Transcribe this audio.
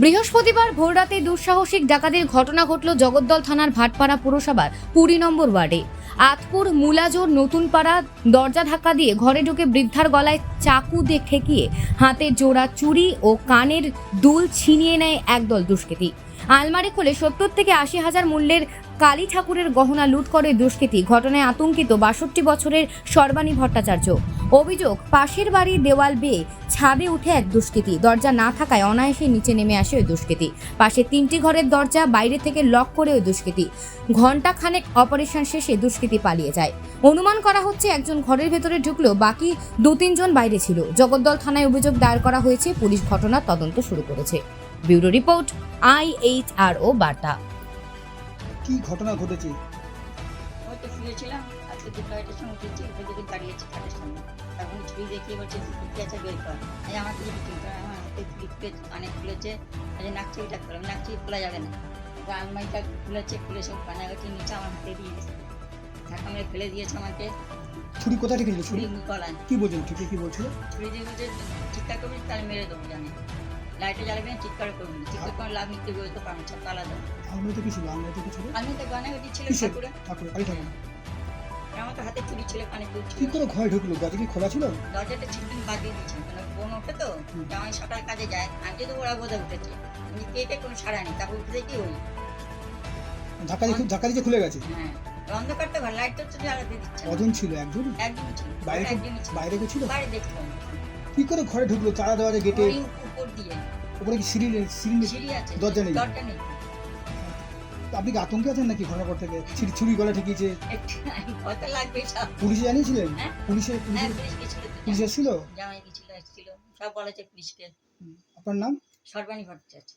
বৃহস্পতিবার ভোররাতে দুঃসাহসিক ডাকাতির ঘটনা ঘটল জগদ্দল থানার ভাটপাড়া পুরসভার কুড়ি নম্বর ওয়ার্ডে। আতপুর, মুলাজোর, নতুনপাড়া দরজা ধাক্কা দিয়ে ঘরে ঢুকে বৃদ্ধার গলায় চাকু দিয়ে ঠেকিয়ে হাতে জোড়া চুড়ি ও কানের দুল ছিনিয়ে নেয় একদল দুষ্কৃতী। আলমারি খুলে সত্তর থেকে আশি হাজার মূল্যের কালী ঠাকুরের গহনা লুট করে দুষ্কৃতী। ঘটনায় আতঙ্কিত বাষট্টি বছরের সর্বাণী ভট্টাচার্য। অভিযোগ, পাশের বাড়ির দেওয়াল বেয়ে ছাদে উঠে এক দুষ্কৃতী। দরজা না থাকায় অনায়াসে নিচে নেমে আসে ওই দুষ্কৃতী। পাশে তিনটি ঘরের দরজা, বাইরে থেকে লক করে ওই দুষ্কৃতী। ঘণ্টা খানেক অপারেশন শেষে দুষ্কৃতী পালিয়ে যায়। অনুমান করা হচ্ছে একজন ঘরের ভেতরে ঢুকলেও বাকি দু তিনজন বাইরে ছিল। জগদ্দল থানায় অভিযোগ দায়ের করা হয়েছে, পুলিশ ঘটনার তদন্ত শুরু করেছে। Bureau report I H R O বার্তা। কি ঘটনা ঘটেছে? হয়তো শুয়েছিলাম আজকে দুটো আড়াইটার সময় উঠেছি উঠে দেখি দাঁড়িয়েছি খাটের সামনে। তখন ছুরি দেখিয়ে বলছে কি আছে বের কর। আজ আমার কিছু করে আমার হাতে ফ্লিপে কানে খুলেছে আজ নাকচিটা করলাম নাকচি খোলা যাবে না। তো আলমারিটা খুলেছে খুলে সব কানাগাটি নিচে আমার হাতে দিয়ে দিয়েছে। ঢাকা মেরে ফেলে দিয়েছে আমাকে। ছুরি কোথা থেকে ছুরি? গলায়। কি বলছেন ঠিকই কি বলছিল? ছুরি দিয়ে বলছে চিৎকার করবি তাহলে মেরে দেবো জানে। লাইটে জ্বালাবে না চিৎকার করবি না চিৎকার করে লাভ নিতে বেরোতে পারবে না তালা দেবো আলমারিতে কি ছিল আলমারিতে কি ছিল আমি তো গয়নাগাটি ছিল? ঠাকুরে ঠাকুর আরে ঠাকুর আমার তো হাতে চুরি ছিল কানে ছিল কি করে ঘরে ঢুকলো? দরজা কি খোলা ছিল? দরজাটা ছিটকিন বাজিয়ে দিয়েছেন বোন ওঠে তো? জামাই সকাল কাজে যায় আজকে তো ওরা বোধহয় উঠেছে। কে কে কোনো সাড়া নেই। তারপর উঠে কি ওই ধাক্কা দিয়ে ধাক্কা দিয়ে খুলে গেছে? হ্যাঁ। অন্ধকারটা ঘর লাইট তো জ্বালাতে দিচ্ছে। কজন ছিল? একজন? একদম ছিল। বাইরে ছিল। বাইরে কেউ ছিল? বাইরে দেখলাম কি করে ঘরে ঢুকলো? তালা দেওয়া গেটে উপর দিয়ে। উপরে কি সিঁড়ি সিঁড়ি দরজা নেই? আপনি কি আতঙ্কে আছেন নাকি ঘটনা পর থেকে ছিড়ি ছুরি গলা ঠেকিয়েছে? সব। পুলিশে জানিয়েছিলেন? হ্যাঁ? পুলিশে হ্যাঁ পুলিশ এসেছিল? জামাই গেছিল এসেছিল। সব বলেছে পুলিশকে। আপনার নাম? সর্বাণী ভট্টাচার্য।